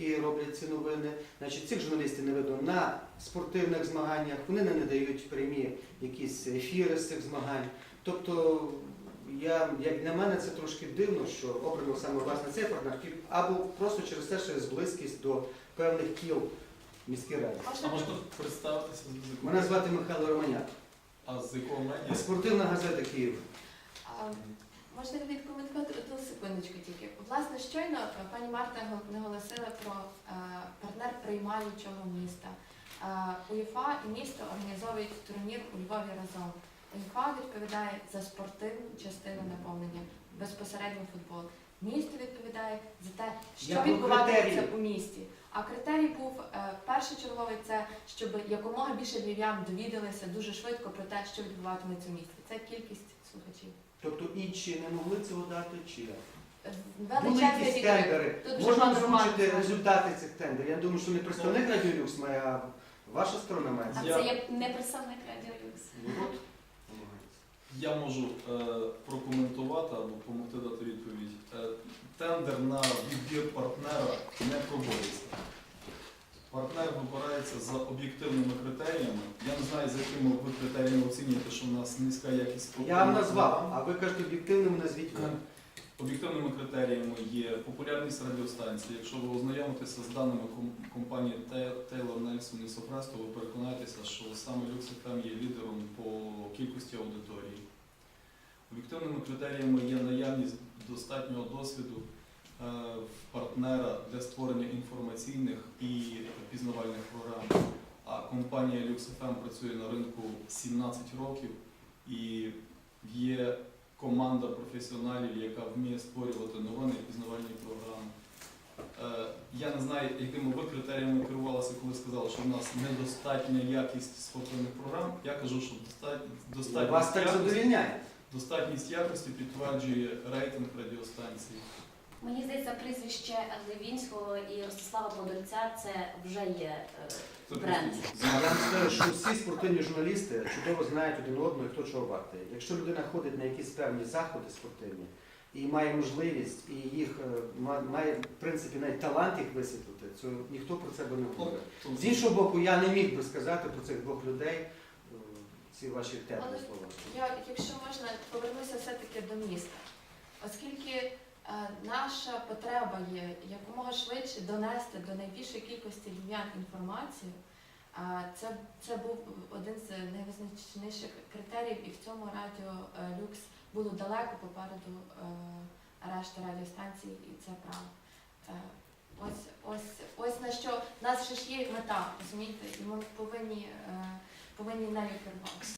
які роблять ці новини. Значить, цих журналістів не видно на спортивних змаганнях, вони не надають прямі якісь ефіри з цих змагань. Тобто, я, як для мене це трошки дивно, що обрано саме власне цей партнер, або просто через те, що є близькість до певних кіл в міській раді. А Можна можна представитися Мене звати Михайло Романяк. А з якого медіа? Спортивна газета Київ. Можна відкоментувати одну секундочку тільки. Власне, щойно е, пані Марта гол- наголосила про е, партнер приймаючого міста. Е, УЄФА і місто організовують турнір у Львові разом. УЄФА відповідає за спортивну частину наповнення, безпосередньо футбол. Місто відповідає за те, що відбуватиметься у місті. А критерій був е, першочерговий це, щоб якомога більше львів'ян довідалися дуже швидко про те, що відбуватиметься у місті. Це кількість слухачів. Тобто інші не могли цього дати чи як? Були якісь тендери. Можна озвучити результати цих тендерів. Я думаю, що не представник Радіолюкс має, а ваша сторона має. А це є не представник Радіо Люкс. Ну, от. Я можу е, прокоментувати або допомогти дати відповідь. Е, тендер на відбір партнера. Партнер вибирається за об'єктивними критеріями. Я не знаю, за якими ви критеріями оцінюєте, що в нас низька якість Я вам назвав, а ви кажете об'єктивними назвіть. Об'єктивними критеріями є популярність радіостанції. Якщо ви ознайомитеся з даними компанії Taylor Nelson і Sofres, то ви переконаєтеся, що саме Lux FM є лідером по кількості аудиторії. Об'єктивними критеріями є наявність достатнього досвіду е, партнера для створення інформаційних і пізнавальних програм. А компанія Lux FM працює на ринку 17 років і є команда професіоналів, яка вміє створювати новини і пізнавальні програми. Е, Я не знаю, якими ви критеріями керувалися, коли сказали, що в нас недостатня якість спортивних програм. Я кажу, що достать- Вас так якості, задовільняє. достатність якості підтверджує рейтинг радіостанції. Мені здається, прізвище Левінського і Ростислава Подольця це вже є. е, Бренд. Я вам скажу, що всі спортивні журналісти чудово знають один одного і хто чого вартий. Якщо людина ходить на якісь певні заходи спортивні і має можливість, і їх е, ма- має в принципі навіть талант їх висвітлити, то ніхто про це би не говорить. З іншого боку, я не міг би сказати про цих двох людей е, ці ваші теплі слова. Я, якщо можна, повернуся все-таки до міста. Оскільки наша потреба є якомога швидше донести до найбільшої кількості львів'ян інформацію, е, це, це був один з найвизначніших критеріїв, і в цьому радіо е, Люкс було далеко попереду е, решти радіостанцій, і це право. Е, Ось, ось, ось на що в нас ще ж є мета, розумієте, і ми повинні, е, повинні нею керувати.